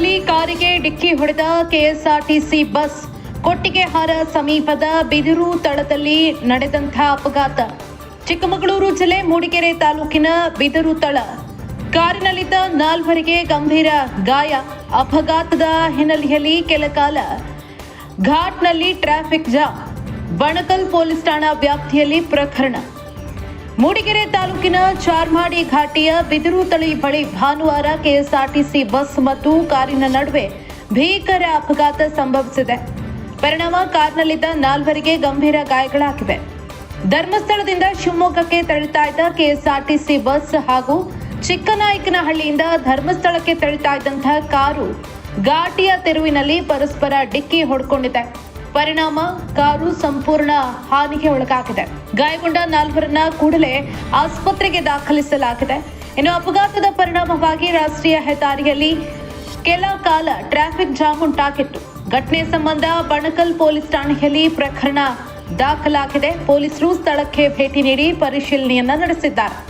ಕಾರಿಗೆ ಡಿಕ್ಕಿ ಹೊಡೆದ ಕೆಎಸ್ಆರ್ಟಿಸಿ ಬಸ್ ಕೊಟ್ಟಿಗೆಹಾರ ಸಮೀಪದ ಬಿದಿರು ತಳದಲ್ಲಿ ನಡೆದಂತಹ ಅಪಘಾತ. ಚಿಕ್ಕಮಗಳೂರು ಜಿಲ್ಲೆ ಮೂಡಿಗೆರೆ ತಾಲೂಕಿನ ಬಿದಿರು ತಳ. ಕಾರಿನಲ್ಲಿದ್ದ ನಾಲ್ವರಿಗೆ ಗಂಭೀರ ಗಾಯ. ಅಪಘಾತದ ಹಿನ್ನೆಲೆಯಲ್ಲಿ ಕೆಲ ಕಾಲ ಘಾಟ್ನಲ್ಲಿ ಟ್ರಾಫಿಕ್ ಜಾಮ್. ಬಣಕಲ್ ಪೊಲೀಸ್ ಠಾಣಾ ವ್ಯಾಪ್ತಿಯಲ್ಲಿ ಪ್ರಕರಣ. ಮೂಡಿಗೆರೆ ತಾಲೂಕಿನ ಚಾರ್ಮಾಡಿ ಘಾಟಿಯ ಬಿದಿರು ತಳಿ ಬಳಿ ಭಾನುವಾರ ಕೆಎಸ್ಆರ್ಟಿಸಿ ಬಸ್ ಮತ್ತು ಕಾರಿನ ನಡುವೆ ಭೀಕರ ಅಪಘಾತ ಸಂಭವಿಸಿದೆ. ಪರಿಣಾಮ ಕಾರ್ನಲ್ಲಿದ್ದ ನಾಲ್ವರಿಗೆ ಗಂಭೀರ ಗಾಯಗಳಾಗಿವೆ. ಧರ್ಮಸ್ಥಳದಿಂದ ಶಿವಮೊಗ್ಗಕ್ಕೆ ತೆರಳುತ್ತಾ ಇದ್ದ ಕೆಎಸ್ಆರ್ಟಿಸಿ ಬಸ್ ಹಾಗೂ ಚಿಕ್ಕನಾಯಕನಹಳ್ಳಿಯಿಂದ ಧರ್ಮಸ್ಥಳಕ್ಕೆ ತೆರಳುತ್ತಾ ಇದ್ದಂತಹ ಕಾರು ಘಾಟಿಯ ತೆರುವಿನಲ್ಲಿ ಪರಸ್ಪರ ಡಿಕ್ಕಿ ಹೊಡ್ಕೊಂಡಿದೆ. ಪರಿಣಾಮ ಕಾರು ಸಂಪೂರ್ಣ ಹಾನಿಗೆ ಒಳಗಾಗಿದೆ. ಗಾಯಗೊಂಡ ನಾಲ್ವರನ್ನ ಕೂಡಲೇ ಆಸ್ಪತ್ರೆಗೆ ದಾಖಲಿಸಲಾಗಿದೆ. ಇನ್ನು ಅಪಘಾತದ ಪರಿಣಾಮವಾಗಿ ರಾಷ್ಟ್ರೀಯ ಹೆದ್ದಾರಿಯಲ್ಲಿ ಕೆಲ ಕಾಲ ಟ್ರಾಫಿಕ್ ಜಾಮ್ ಉಂಟಾಗಿತ್ತು. ಘಟನೆ ಸಂಬಂಧ ಬಣಕಲ್ ಪೊಲೀಸ್ ಠಾಣೆಯಲ್ಲಿ ಪ್ರಕರಣ ದಾಖಲಾಗಿದೆ. ಪೊಲೀಸರು ಸ್ಥಳಕ್ಕೆ ಭೇಟಿ ನೀಡಿ ಪರಿಶೀಲನೆಯನ್ನ ನಡೆಸಿದ್ದಾರೆ.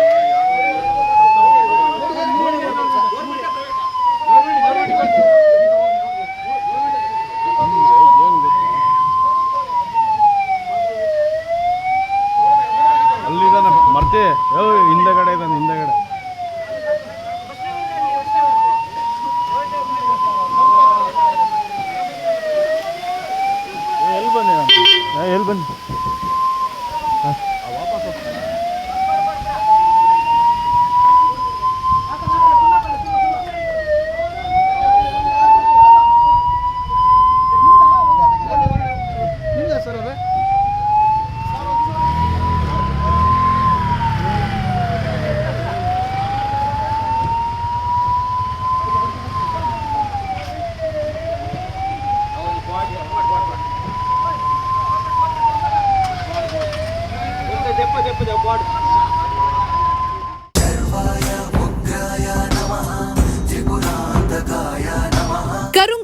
ಮರ್ತಿ. ಹಿಂದೆಗಡೆ ಇದನ್ನು ಹಿಂದೆಗಡೆ. ಎಲ್ಲಿ ಬನ್ನಿ ಎಲ್ಲಿ ಬಂದು? depois, depois, eu.